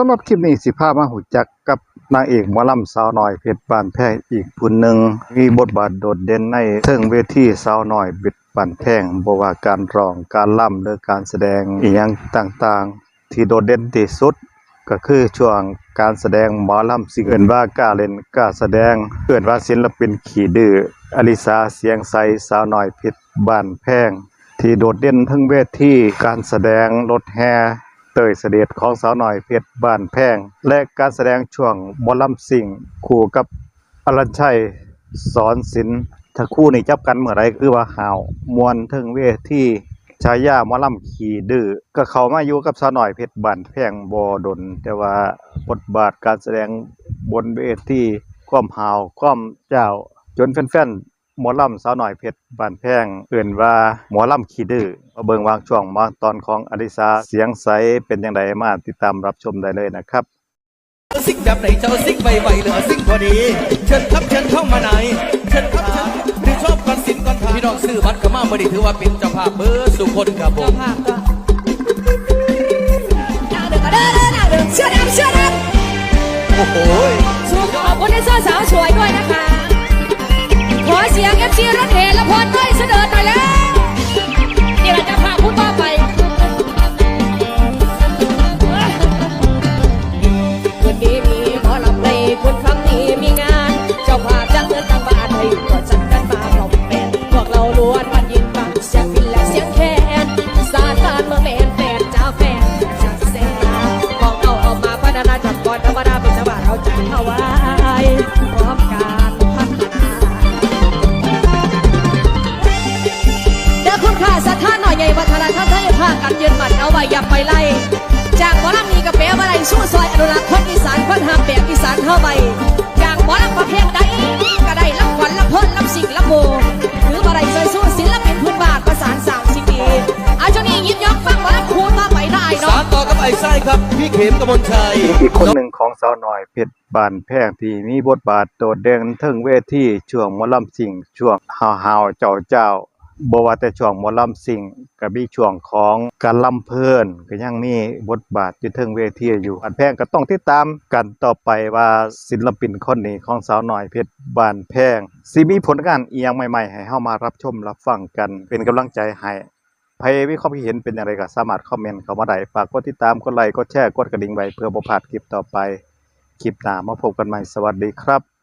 สำหรับคลิปนี้สิพาพมาหูจักกับนางเอกหมอลำสาวน้อยเพชรบ้านแพงอีกผู้หนึ่งมีบทบาทโดดเด่นในเทิงเวทีสาวน้อยเพชรบ้านแพงบ่ว่าการร้องการล่ำหรือการแสดงอีหยังต่างๆ ที่โดดเด่นที่สุด ก็คือช่วงการแสดงหมอลำสิเอิ้นว่ากล้าเล่นกล้าแสดงเอิ้นว่าศิลปินขี่ดื้ออลิสาเสียงใสสาวน้อยเพชรบ้านแพงที่โดดเด่นทั้งเวทีการแสดงรถแห่ เตยเสด็จของสาวหน้อยเพชรบ้านแพง และการแสดงช่วงหมอลำสิ่งคู่กับอรัญชัยสอนศิลป์ถ้าคู่นี้จับกันเมื่อไรคือว่าหาวมวนเทั้งเวทีชายาหมอลำขี่ดื้อก็เขามาอยู่กับสาวน้อยเพชรบ้านแพงบ่ดน แต่ว่าบทบาทการแสดงบนเวทีความหาวความเจ้าจนแฟนๆ หมอลำสาวหน่อยเพชรบ้านแพงเอื่นว่าหมอลำขี้ดื้อมาเบิ่งวางช่วงมาตอนของอดิสาเสียงใสเป็นอย่างไรมาติดตามรับชมได้เลยนะครับซิ่งแบบไหนจะเอาซิ่งไวๆหรือเอาซิ่งพอดี เชิญครับเชิญเข้ามาไหนเชิญครับเชิญถือชอบก่อนสินก่อนทางพี่น้องซื้อบัตรก็มาเมื่อดีถือว่าเป็นเจ้าภาพเบอร์สุคนครับผมภาพก็ดาวเดือดก็เด้อเด้อดาวเดือดเชื่อดำเชื่อดโอ้โหำสู้ขอบคุณในเสื้อสาวสวยด้วยนะคะข อเสียงเอฟซีรถเหละพรด้วยเสนอหน่อยแล้วนี่เราจะพาพูดต่อไปวันนี้มีหมอลำในคุณครั้งนี้มีงาน เจ้าภาพจังเงินทางบ้านให้ตัวจัดกันมาพร้อมแฟนพวกเราล้วน นยืนหมัดเอาไว้อย่าไปไล่ จากหมอลำนี้กับเปียอะไรสู้ซอยอนุรักษ์คนอีสานคนหามแบบอีสานเข้าไปจากหมอลำประเภทใดก็ได้ลำขวัญลำเพิ่นลำสิงลำโบหรืออะไรซอยสู้ศิลปินพื้นบ้านประสานสามสิบปีอาช่วงนี้ยิบยกฟังหมอลำครูต่อไปได้สาเนาะรต่อกับไอ้ไส้ครับพี่เขมกมลชัยอีกคนหนึ่งของสาวน้อยเพชรบ้านแพงที่มีบทบาทโดดเด่นเทิงเวทีช่วงหมอลำสิ่งช่วงฮาวฮาวๆเจ้าเจ้า บว่าแต่ช่วงหมอลำสิ่งก็มีช่วงของการลำเพลินก็ยังมีบทบาทอยู่เทิงเวทีอยู่บ้านแพงก็ต้องติดตามกันต่อไปว่าศิลปินคนนี้ของสาวน้อยเพชรบ้านแพงสิมีผลงานเอียงใหม่ๆ ให้เฮามารับชมรับฟังกันเป็นกำลังใจให้ใครมีความคิดเห็นเป็นอย่างไรก็สามารถคอมเมนต์เข้ามาได้ฝากกดติดตามกดไลค์กดแชร์กดกระดิ่งไว้เพื่อบ่พลาดคลิปต่อไปคลิปหน้ามาพบกันใหม่สวัสดีครับ